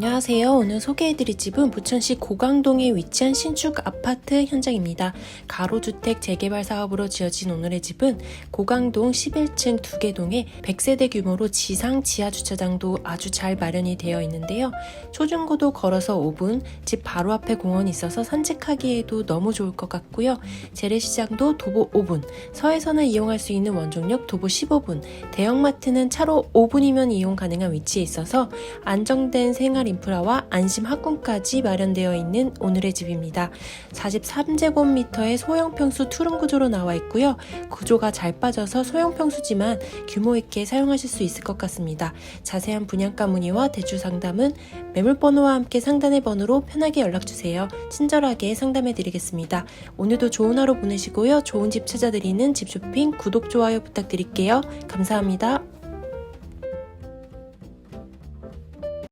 안녕하세요. 오늘 소개해드릴 집은 부천시 고강동에 위치한 신축 아파트 현장입니다. 가로주택 재개발 사업으로 지어진 오늘의 집은 고강동 11층 두개 동에 100세대 규모로 지상 지하 주차장도 아주 잘 마련이 되어 있는데요. 초중고도 걸어서 5분, 집 바로 앞에 공원이 있어서 산책하기에도 너무 좋을 것 같고요. 재래시장도 도보 5분, 서해선을 이용할 수 있는 원종역 도보 15분, 대형마트는 차로 5분이면 이용 가능한 위치에 있어서 안정된 생활 인프라와 안심 학군까지 마련되어 있는 오늘의 집입니다. 43제곱미터의 소형 평수 투룸 구조로 나와 있고요. 구조가 잘 빠져서 소형 평수지만 규모 있게 사용하실 수 있을 것 같습니다. 자세한 분양가 문의와 대출 상담은 매물번호와 함께 상단의 번호로 편하게 연락 주세요. 친절하게 상담해 드리겠습니다. 오늘도 좋은 하루 보내시고요. 좋은 집 찾아드리는 집 쇼핑 구독 좋아요 부탁드릴게요. 감사합니다.